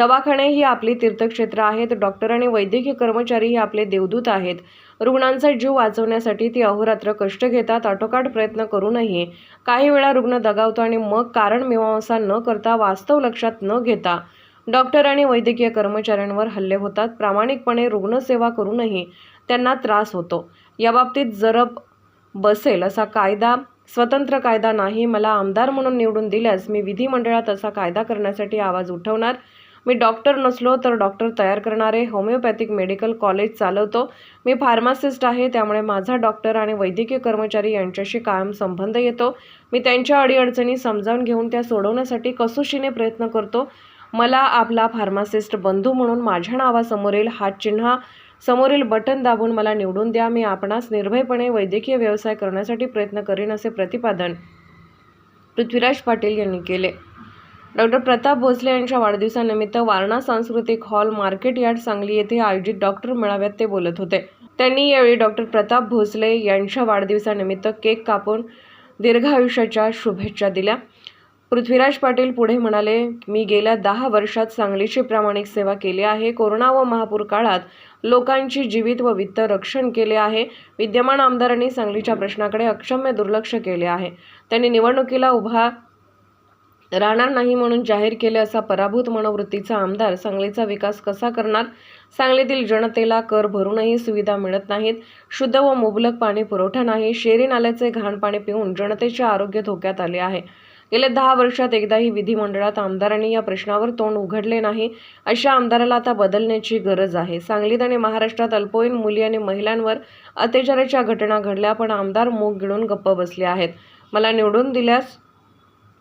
दवाखाने ही आपली तीर्थक्षेत्र आहेत. डॉक्टर आणि वैद्यकीय कर्मचारी हे आपले देवदूत आहेत. रुग्णांचा जीव वाचवण्यासाठी ती अहोरात्र कष्ट घेतात आटोकाट प्रयत्न करूनही काही वेळा रुग्ण दगावतो आणि मग कारण मीमांसा न करता वास्तव लक्षात न घेता डॉक्टर आणि वैद्यकीय कर्मचाऱ्यांवर हल्ले होतात. प्रामाणिकपणे रुग्णसेवा करूनही त्यांना त्रास होतो. याबाबतीत जरब बसेल असा कायदा स्वतंत्र कायदा नाही. मला आमदार म्हणून निवडून दिल्यास मी विधिमंडळात असा कायदा करण्यासाठी आवाज उठवणार. मी डॉक्टर नसलो तर डॉक्टर तयार करणारे होमिओपॅथिक मेडिकल कॉलेज चालवतो. मी फार्मासिस्ट आहे त्यामुळे माझा डॉक्टर आणि वैद्यकीय कर्मचारी यांच्याशी कायम संबंध येतो. मी त्यांच्या अडीअडचणी समजावून घेऊन त्या सोडवण्यासाठी कसोशीने प्रयत्न करतो. मला आपला फार्मासिस्ट बंधू म्हणून माझ्या नावासमोरील हातचिन्हा समोरील बटन दाबून मला निवडून द्या. मी आपणास निर्भयपणे वैद्यकीय व्यवसाय करण्यासाठी प्रयत्न करीन असे प्रतिपादन पृथ्वीराज पाटील यांनी केले. डॉक्टर प्रताप भोसले यांच्या वाढदिवसानिमित्त वारणा सांस्कृतिक हॉल मार्केट यार्ड सांगली येथे आयोजित डॉक्टर मेळाव्यात ते बोलत होते. त्यांनी यावेळी डॉक्टर प्रताप भोसले यांच्या वाढदिवसानिमित्त केक कापून दीर्घायुष्याच्या शुभेच्छा दिल्या. पृथ्वीराज पाटील पुढे म्हणाले मी गेल्या दहा वर्षात सांगलीची प्रामाणिक सेवा केली आहे. कोरोना व महापूर काळात लोकांची जीवित व वित्त रक्षण केले आहे. विद्यमान आमदारांनी सांगलीच्या प्रश्नाकडे अक्षम्य दुर्लक्ष केले आहे. त्यांनी निवडणुकीला उभा राहणार नाही म्हणून जाहीर केले असा पराभूत मनोवृत्तीचा आमदार सांगलीचा विकास कसा करणार? सांगलीतील जनतेला कर भरूनही सुविधा मिळत नाहीत. शुद्ध व मुबलक पाणी पुरवठा नाही. शेरी नाल्याचे घाण पाणी पिऊन जनतेचे आरोग्य धोक्यात आले आहे. गेल्या दहा वर्षात एकदाही विधिमंडळात आमदारांनी या प्रश्नावर तोंड उघडले नाही अशा आमदाराला आता बदलण्याची गरज आहे. सांगलीत आणि महाराष्ट्रात अल्पवयीन मुली आणि महिलांवर अत्याचाराच्या घटना घडल्या पण आमदार मूग गिळून गप्प बसले आहेत. मला निवडून दिल्यास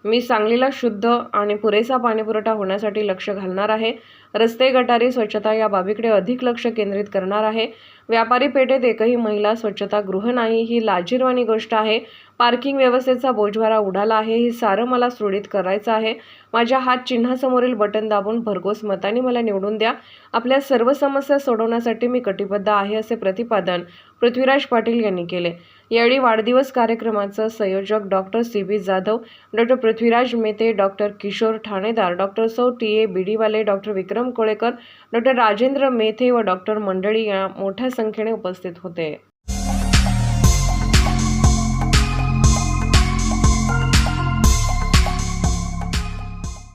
मी सांगलीला शुद्ध आणि पुरेसा पाणीपुरवठा होण्यासाठी लक्ष घालणार आहे. रस्ते गटारी स्वच्छता या बाबीकडे अधिक लक्ष केंद्रित करणार आहे. व्यापारी पेठेत एकही महिला स्वच्छतागृह नाही ही लाजीरवाणी गोष्ट आहे. पार्किंग व्यवस्थेचा बोजवारा उडाला आहे. हे सारं मला सुरळीत करायचं आहे. माझ्या हात चिन्हासमोरील बटन दाबून भरघोस मताने मला निवडून द्या. आपल्या सर्व समस्या सोडवण्यासाठी मी कटिबद्ध आहे असे प्रतिपादन पृथ्वीराज पाटील यांनी केले. यावेळी वाढदिवस कार्यक्रमाचं संयोजक doctor C. B. Jadhav doctor Prithviraj Mete doctor Kishor Thanedar doctor सौ T. A. Bidiwale doctor Vikram Kolekar doctor Rajendra Methe व डॉक्टर मंडळी या मोठ्या संख्येने उपस्थित होते.